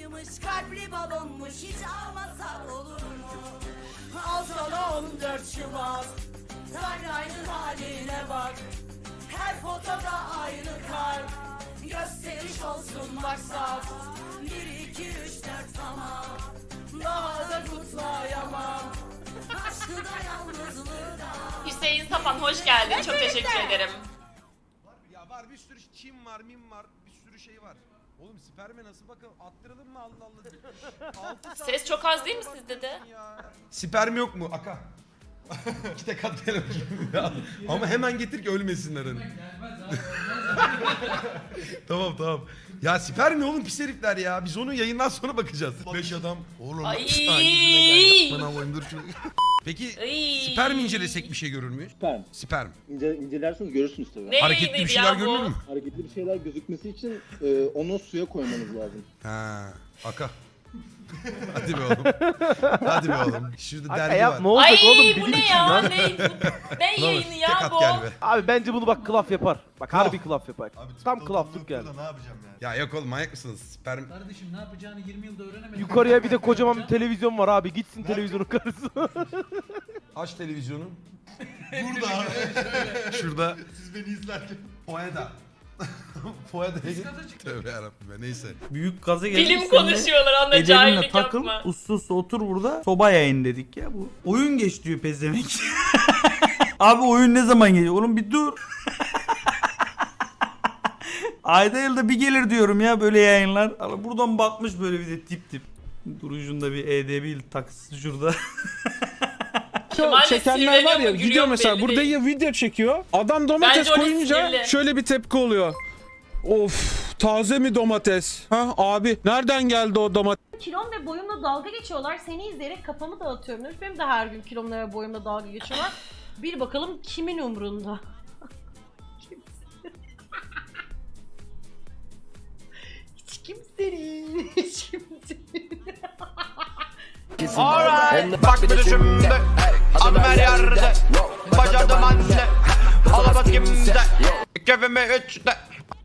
Yumuş kalpli balonmuş hiç almasak olur mu? Al sana 14 Şubat Timeline'ın haline bak Her fotoda aynı kalp Gösteriş olsun maksat 1, 2, 3, 4 tamam Daha da kutlayamam Aşkı da yalnızlığı da Hüseyin Sapan hoş geldin. Çok teşekkür ederim. Var ya var bir sürü Çin var, Min var, bir sürü şey var. Oğlum sperme nasıl bakalım? Attıralım mı Allah Allah? Ses çok az değil mi sizde de? Sperm yok mu? Aka. İki tek at gel. Ama hemen getir ki ölmesinler hani. tamam tamam. Ya sperm ne oğlum pis herifler ya. Biz onu yayından sonra bakacağız. Beş adam. Oğlum Ay. Bana koyayım, dur şunu. Peki Ay. sperm incelesek bir şey görür müyüz? Sperm. Sperm. İnce, incelerseniz görürsünüz tabii. Ne Hareketli bir şeyler ya bu? görünür mü? Hareketli bir şeyler gözükmesi için e, onu suya koymanız lazım. Ha, aka. Hadi be oğlum. Hadi be oğlum. Şurada Aka dergi var. olacak Ay oğlum bu ne için ya? lan. Ne, bu- ne Ne olur, yayını tek ya at bu? gel be. Abi bence bunu bak klaf yapar. Bak harbi Klaf. klaf yapar. Tam klaflık geldi. Ne yapacağım yani? Ya yok oğlum manyak mısınız? Sperm. Kardeşim ne yapacağını 20 yılda öğrenemedin. Yukarıya bir de kocaman bir televizyon var abi. Gitsin televizyonun karşısına. Aç televizyonu. Burada abi. Şurada. Siz beni izlerken. Poeda. Poeda'ya git. Tövbe yarabbim ya neyse. Büyük gaza. Film seninle konuşuyorlar anla cahillik takıl, yapma. uslu uslu otur burada. Soba yayın dedik ya bu. Oyun geç diyor pezemek. Abi oyun ne zaman geliyor? Oğlum bir dur. Ayda yılda bir gelir diyorum ya böyle yayınlar. Ama buradan bakmış böyle bir de tip tip. Durucunda bir EDB takısı şurada. De çekenler var ya mu mesela burada ya video çekiyor. Adam domates Bence orası koyunca sinirli. şöyle bir tepki oluyor. Of taze mi domates? Ha abi nereden geldi o domates? kilom ve boyumla dalga geçiyorlar. Seni izleyerek kafamı dağıtıyorum demiş. Benim de her gün kilomla ve boyumla dalga geçiyorlar. Bir bakalım kimin umrunda? Hiç kimsenin. Hiç kimsenin. Alright Bak bir de şimdi Adım her yerde. Bacadım anne. Alabat kimde Kefime üçte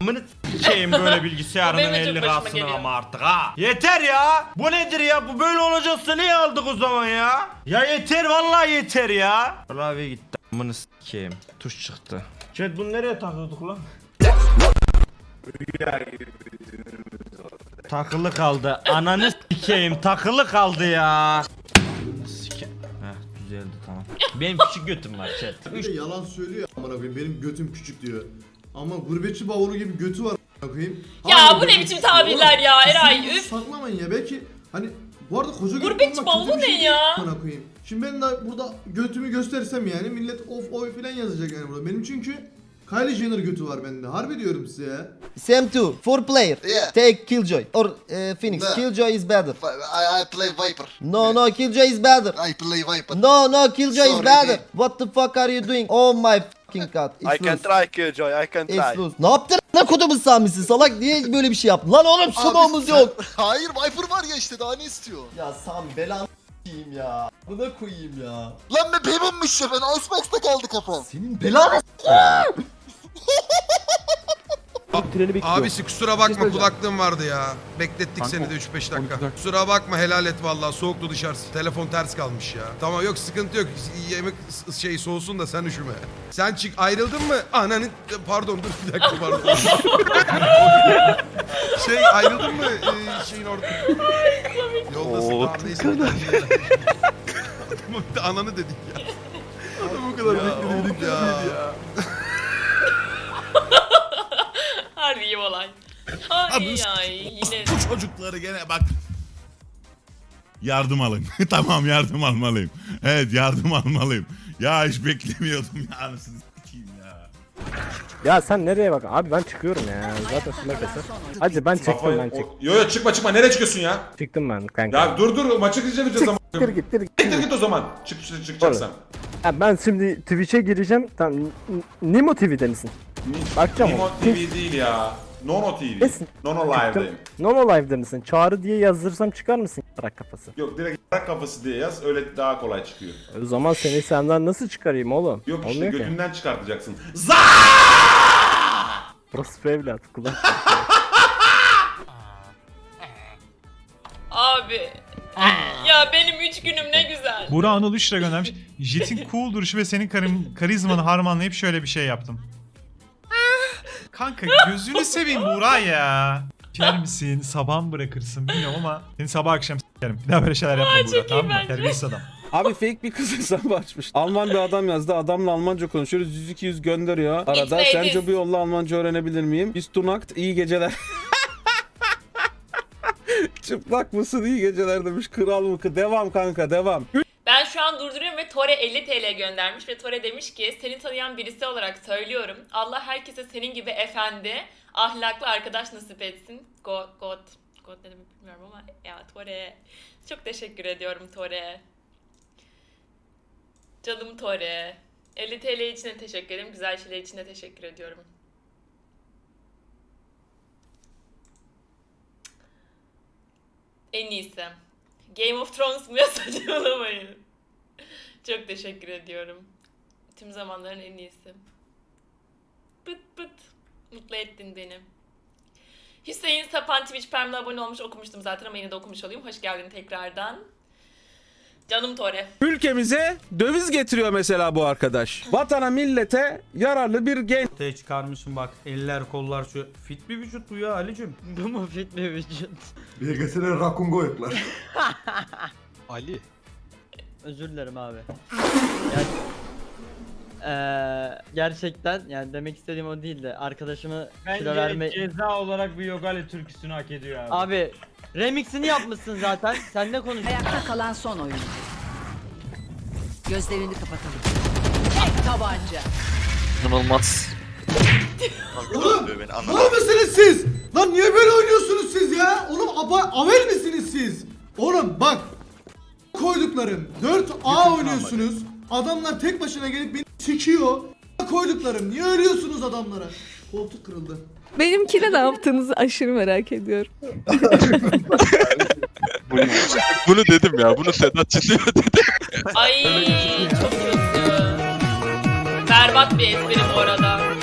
Amını s**eyim böyle bilgisayarının benim 50 çok başıma kasını geliyor. ama artık ha. Yeter ya. Bu nedir ya? Bu böyle olacaksa niye aldık o zaman ya? Ya yeter vallahi yeter ya. Klavye gitti. Amını s**eyim. Tuş çıktı. Chat bunu nereye takıyorduk lan? Takılı kaldı. Ananı s**eyim. Takılı kaldı ya. Düzeldi tamam. Benim küçük götüm var chat. Bir de yalan söylüyor amına koyayım. Benim götüm küçük diyor. Ama gurbetçi bavulu gibi götü var amına koyayım. Ya Hala bu ne götü biçim küçük. tabirler ya, Eray, kesinlikle üf. Saklamayın ya belki hani bu arada koca götlü Gurbetçi olmak kötü bavulu bir şey ne değil ya? amına koyayım. Şimdi ben de burada götümü göstersem yani millet of oy falan yazacak yani burada. Benim çünkü Kylie Jenner götü var bende. Harbi diyorum size ya. Sam2, four player. Yeah. Take Killjoy or uh, Phoenix. No. Killjoy is better. I, I play Viper. No, no, Killjoy is better. I play Viper. No, no, Killjoy is Sorry, better. dude. What the fuck are you doing? Oh my fucking god. It's loose. try Killjoy, I can It's loose. Ne yaptın? Ne kodumun samisi salak niye böyle bir şey yaptın? Lan oğlum sumomuz sen- yok. Hayır Viper var ya işte daha ne istiyor? Ya Sami belanı s**eyim ya. Buna koyayım ya. Lan be benimmiş ya ben Icebox'ta kaldı kafam. Senin belanı Treni bekliyor. Abisi kusura bakma kulaklığım vardı ya. Beklettik seni de 3-5 dakika. Kusura bakma helal et vallahi soğuktu dışarısı. Telefon ters kalmış ya. Tamam yok sıkıntı yok. Yemek s- şey soğusun da sen üşüme. Sen çık ayrıldın mı? Ananın pardon dur bir dakika pardon. şey ayrıldın mı ee, şeyin orada? Yoldasın tamam neyse. Adamı bir de ananı dedik ya. bu kadar Ya, of ya. İyi olay. Ay ay yine. Bu çocukları gene bak. Yardım alın. tamam yardım almalıyım. Evet yardım almalıyım. Ya hiç beklemiyordum ya anasını s**eyim ya. Ya sen nereye bak? Abi ben çıkıyorum ya. Zaten smack keser. Hadi ben çıktım ben çıktım. Yo yo çıkma çıkma nereye çıkıyorsun ya? Çıktım ben kanka. Ya dur dur maçı izleyeceğiz ama. Gir git gir git. Git git o zaman. Çık çık çıkacaksan. Ha, ben şimdi Twitch'e gireceğim. Tamam. N- Nimo TV'de misin? Bakacağım Nimo. TV değil ya. Nono TV. Nesin? Nono Live'dayım. Nono Live'de misin? Çağrı diye yazdırsam çıkar mısın? Bırak kafası. Yok direkt yarak kafası diye yaz öyle daha kolay çıkıyor. O zaman seni senden nasıl çıkarayım oğlum? Yok işte Olmuyor ki. götünden çıkartacaksın. Za! Burası evlat kulak. Abi. ya benim üç günüm ne güzel. Burak Anıl 3 lira göndermiş. Jet'in cool duruşu ve senin karim, karizmanı harmanlayıp şöyle bir şey yaptım. Kanka gözünü seveyim Burak ya. İçer misin? Sabah mı bırakırsın bilmiyorum ama seni sabah akşam s**erim. Bir daha böyle şeyler yapma iyi tamam mı? Terbiyesiz adam. Abi fake bir kız hesabı açmış. Alman bir adam yazdı. Adamla Almanca konuşuyoruz. 100-200 gönderiyor. Arada Gitmeyiz. sence bu yolla Almanca öğrenebilir miyim? Biz tunakt iyi geceler. Çıplak mısın iyi geceler demiş. Kral mı? Devam kanka devam. Ben şu an durduruyorum ve Tore 50 TL göndermiş ve Tore demiş ki seni tanıyan birisi olarak söylüyorum. Allah herkese senin gibi efendi, ahlaklı arkadaş nasip etsin. God, God, God ne demek bilmiyorum ama ya Tore. Çok teşekkür ediyorum Tore. Canım Tore. 50 TL için de teşekkür ederim. Güzel şeyler için de teşekkür ediyorum. En iyisi. Game of Thrones mu ya saçmalamayın. Çok teşekkür ediyorum. Tüm zamanların en iyisi. Pıt pıt. Mutlu ettin beni. Hüseyin Sapan Twitch Prime'la abone olmuş okumuştum zaten ama yine de okumuş olayım. Hoş geldin tekrardan. Canım Tore. Ülkemize döviz getiriyor mesela bu arkadaş. Vatana millete yararlı bir genç. Ortaya çıkarmışım bak eller kollar şu. Fit bir vücut bu ya Ali'cim. Bu mu fit bir vücut? Bir getiren rakun koyuklar. Ali. Özür dilerim abi. Yani, eee, gerçekten yani demek istediğim o değildi. Arkadaşımı kilo verme... ceza olarak bir Yogali türküsünü hak ediyor abi. Abi remixini yapmışsın zaten. Sen ne konuşuyorsun? Ayakta kalan son oyuncu. Gözlerini kapatalım. Tek tabanca. İnanılmaz. Oğlum mal mısınız siz? Lan niye böyle oynuyorsunuz siz ya? Oğlum aba, avel misiniz siz? Oğlum bak koyduklarım 4A oynuyorsunuz. Adamlar tek başına gelip beni sikiyor. Koyduklarım niye ölüyorsunuz adamlara? Koltuk kırıldı. Benimkine ne yaptığınızı aşırı merak ediyorum. Bunu dedim ya. Bunu Sedat çiziyor dedim. Ay çok kötü. Berbat bir espri bu arada.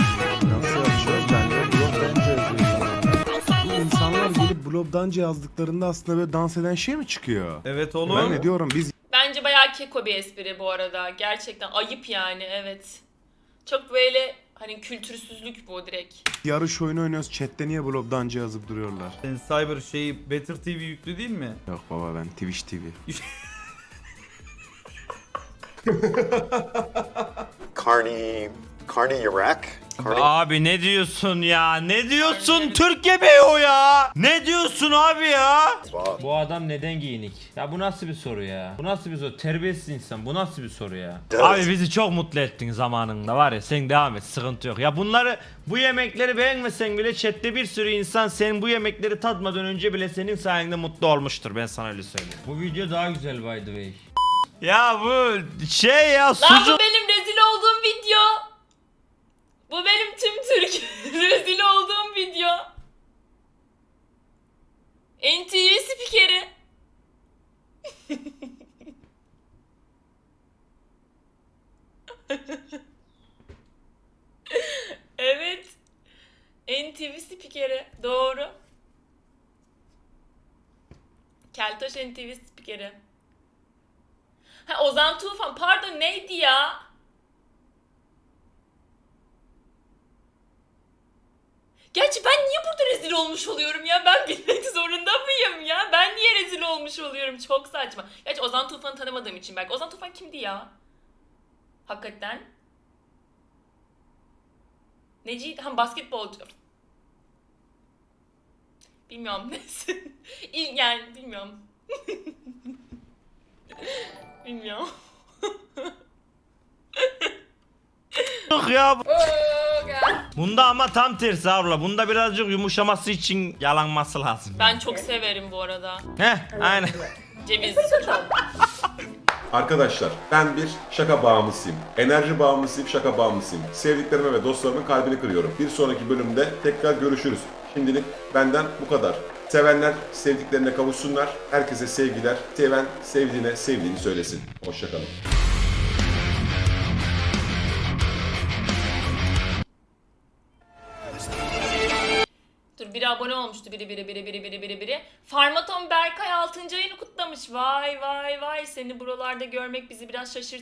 Blobdanca yazdıklarında aslında böyle dans eden şey mi çıkıyor? Evet oğlum. diyorum biz Bence bayağı keko bir espri bu arada. Gerçekten ayıp yani evet. Çok böyle hani kültürsüzlük bu direkt. yarış oyunu oynuyoruz. Chatte niye blobdanca yazıp duruyorlar? Senin Cyber şeyi Better TV yüklü değil mi? Yok baba ben Twitch TV. Carney... Carney Iraq? Abi ne diyorsun ya? Ne diyorsun? Türk yemeği o ya. Ne diyorsun abi ya? Bu adam neden giyinik? Ya bu nasıl bir soru ya? Bu nasıl bir soru? Terbiyesiz insan. Bu nasıl bir soru ya? Abi bizi çok mutlu ettin zamanında var ya. Sen devam et. Sıkıntı yok. Ya bunları bu yemekleri beğenmesen bile chatte bir sürü insan senin bu yemekleri tadmadan önce bile senin sayende mutlu olmuştur. Ben sana öyle söyleyeyim. Bu video daha güzel by the way. Ya bu şey ya Lan sucuk bu benim rezil olduğum video. Bu benim tüm Türk rezil olduğum video. NTV spikeri. evet. NTV spikeri. Doğru. Keltoş NTV spikeri. Ha Ozan Tufan pardon neydi ya? Gerçi ben niye burada rezil olmuş oluyorum ya? Ben bilmek zorunda mıyım ya? Ben niye rezil olmuş oluyorum? Çok saçma. Gerçi Ozan Tufan'ı tanımadığım için belki. Ozan Tufan kimdi ya? Hakikaten. Neciydi? Ha basketbolcu. Bilmiyorum neyse. İl- yani bilmiyorum. Bilmiyorum. Yok ya. bu- Bunda ama tam tersi abla. Bunda birazcık yumuşaması için yalanması lazım. Ben çok severim bu arada. Heh aynen. Ceviz çok. Arkadaşlar ben bir şaka bağımlısıyım. Enerji bağımlısıyım, şaka bağımlısıyım. Sevdiklerime ve dostlarımın kalbini kırıyorum. Bir sonraki bölümde tekrar görüşürüz. Şimdilik benden bu kadar. Sevenler sevdiklerine kavuşsunlar. Herkese sevgiler. Seven sevdiğine sevdiğini söylesin. Hoşçakalın. Dur biraz abone olmuştu biri biri biri biri biri biri biri. Farmaton Berkay 6. ayını kutlamış. Vay vay vay seni buralarda görmek bizi biraz şaşırttı.